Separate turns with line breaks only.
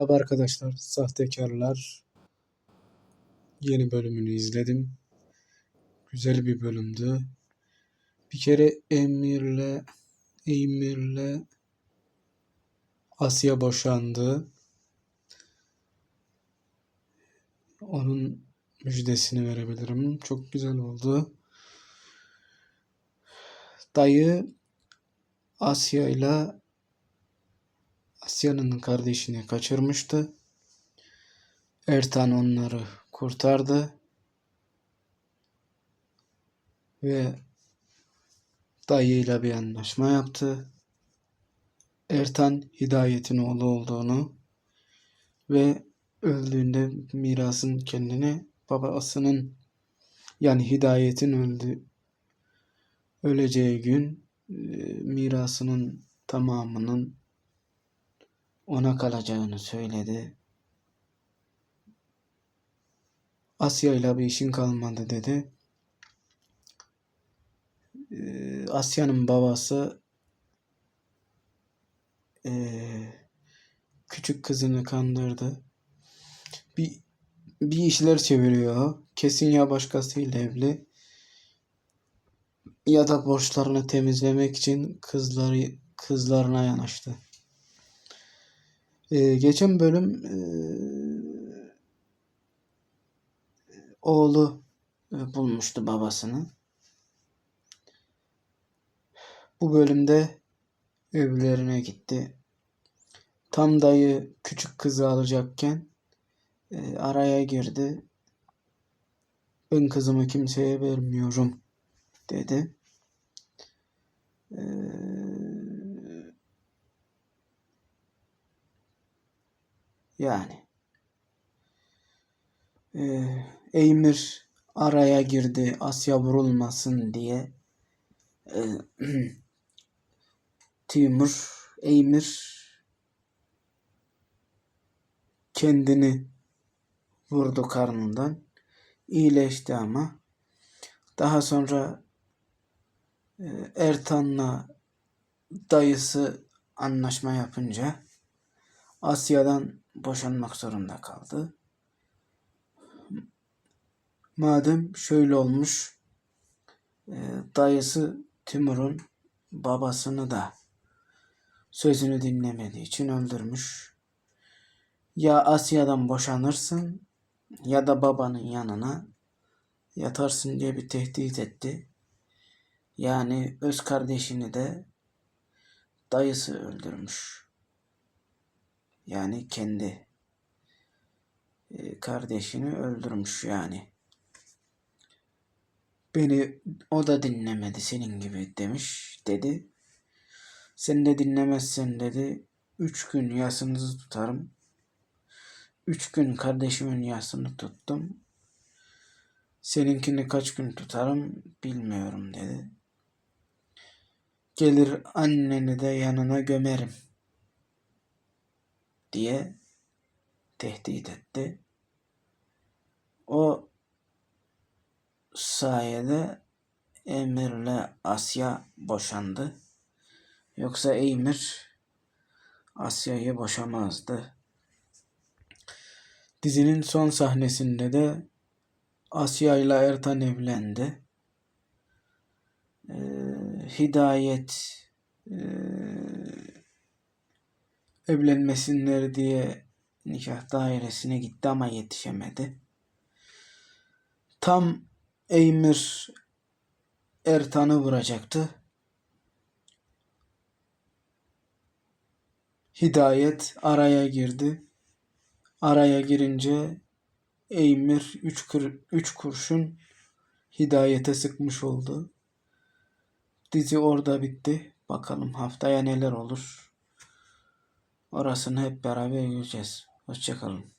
Merhaba arkadaşlar, Sahtekarlar yeni bölümünü izledim. Güzel bir bölümdü. Bir kere Emir'le Emir'le Asya boşandı. Onun müjdesini verebilirim. Çok güzel oldu. Dayı Asya ile Asya'nın kardeşini kaçırmıştı. Ertan onları kurtardı. Ve dayıyla bir anlaşma yaptı. Ertan Hidayet'in oğlu olduğunu ve öldüğünde mirasın kendine babasının yani Hidayet'in öldü öleceği gün e, mirasının tamamının ona kalacağını söyledi. Asya ile bir işin kalmadı dedi. Ee, Asya'nın babası ee, küçük kızını kandırdı. Bir bir işler çeviriyor. Kesin ya başkasıyla evli ya da borçlarını temizlemek için kızları kızlarına yanaştı. Ee, geçen bölüm e, oğlu e, bulmuştu babasını. Bu bölümde evlerine gitti. Tam dayı küçük kızı alacakken e, araya girdi. Ben kızımı kimseye vermiyorum dedi. Ee, yani e, Eymir araya girdi Asya vurulmasın diye. E, Timur Eymir kendini vurdu karnından. İyileşti ama. Daha sonra e, Ertan'la dayısı anlaşma yapınca Asya'dan boşanmak zorunda kaldı. Madem şöyle olmuş, e, dayısı Timur'un babasını da sözünü dinlemediği için öldürmüş. Ya Asya'dan boşanırsın ya da babanın yanına yatarsın diye bir tehdit etti. Yani öz kardeşini de dayısı öldürmüş. Yani kendi e, kardeşini öldürmüş yani. Beni o da dinlemedi senin gibi demiş dedi. Sen de dinlemezsen dedi. Üç gün yasınızı tutarım. Üç gün kardeşimin yasını tuttum. Seninkini kaç gün tutarım bilmiyorum dedi. Gelir anneni de yanına gömerim diye tehdit etti. O sayede Emir'le Asya boşandı. Yoksa Emir Asya'yı boşamazdı. Dizinin son sahnesinde de Asya ile Ertan evlendi. Ee, Hidayet e, evlenmesinler diye nikah dairesine gitti ama yetişemedi. Tam Eymir Ertan'ı vuracaktı. Hidayet araya girdi. Araya girince Eymir 3 üç kurşun Hidayete sıkmış oldu. Dizi orada bitti. Bakalım haftaya neler olur. Orasını hep beraber göreceğiz. Hoşçakalın.